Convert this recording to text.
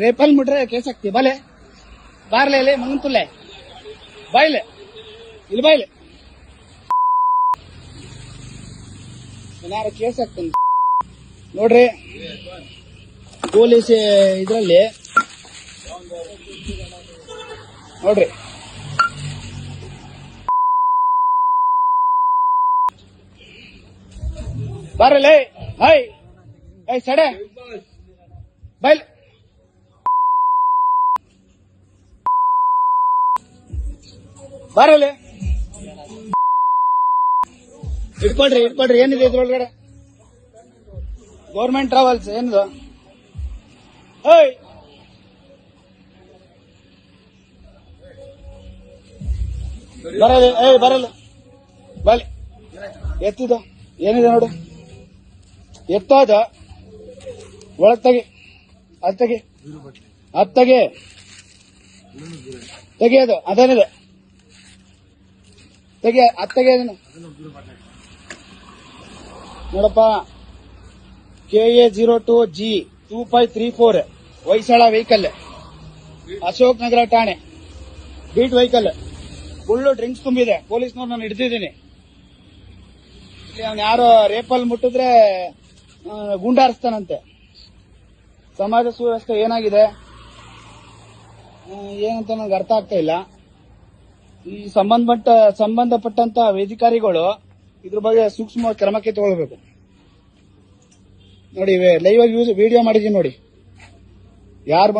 ರೇಪಲ್ ಮುಟ್ರೆ case ಹಾಕ್ತಿ. ಬಲೆ. ಬಾರ್ಲೆ ಇಲ್ಲಿ ಮಂಗಂತುಲ್ಲೆ ಬಾಯ್ಲೆ. ಇಲ್ಲಿ ಬಾಯ್ಲೆ. ಏನಾರ ಕೇಸ್ ಹಾಕ್ತೀನಿ ನೋಡ್ರಿ. ಪೊಲೀಸ್ ಇದ್ರಲ್ಲಿ. ನೋಡ್ರಿ. ಬಾರಲ್ಲೇ ಹಾಯ್ ಸಡೆ. ಬಾಯ್ಲೆ. ಬಾರಲ್ಲಿ? ಇಟ್ಕೊಳ್ರಿ ಇಟ್ಕೊಳ್ರಿ. ಏನಿದೆ ಇದ್ರೊಳಗಡೆ? ಗೌರ್ಮೆಂಟ್ ಟ್ರಾವೆಲ್ಸ್ ಏನಿದು? ಏಯ್! ಬರಲಿ, ಏಯ್ ಬರಲ್ಲ ಬಲಿ ಎತ್ತಿದ ಏನಿದೆ ನೋಡು. ಎತ್ತೋದ? ಒಳಗ್ ತೆಗಿ. ಅದ್ ತೆಗಿ. ತೆಗಿಯೋದು ಅದೇನಿದೆ? ತೆಗಿ ಅತ್ತಗೆ ನೋಡಪ್ಪ. K A zero two G two five three four Hoysala vehicle Ashok Nagar ಠಾಣೆ. ಬೀಟ್ ವೆಹಿಕಲ್ ಫುಲ್ಲು ಡ್ರಿಂಕ್ಸ್ ತುಂಬಿದೆ. ಪೊಲೀಸ್ನವ್ರು ನಾನು ಹಿಡ್ದಿದ್ದೀನಿ. ಅವ್ನು ಯಾರೋ ರೇಪಲ್ ಮುಟ್ಟಿದ್ರೆ ಗುಂಡಾರಿಸ್ತಾನಂತೆ. ಸಮಾಜ ಸುವ್ಯವಸ್ಥೆ ಏನಾಗಿದೆ? ಏನಂತ ನನಗೆ ಅರ್ಥ ಆಗ್ತಾ ಇಲ್ಲ. ಈ ಸಂಬಂಧಪಟ್ಟ, ಸಂಬಂಧಪಟ್ಟಂತ ಅಧಿಕಾರಿಗಳು ಇದ್ರ ಬಗ್ಗೆ ಸೂಕ್ಷ್ಮ ಕ್ರಮಕ್ಕೆ ತಗೊಳ್ಬೇಕು. ನೋಡಿ ಲೈವ್ ಆಗಿ ವಿಡಿಯೋ ಮಾಡಿದೀನಿ ನೋಡಿ. ಯಾರು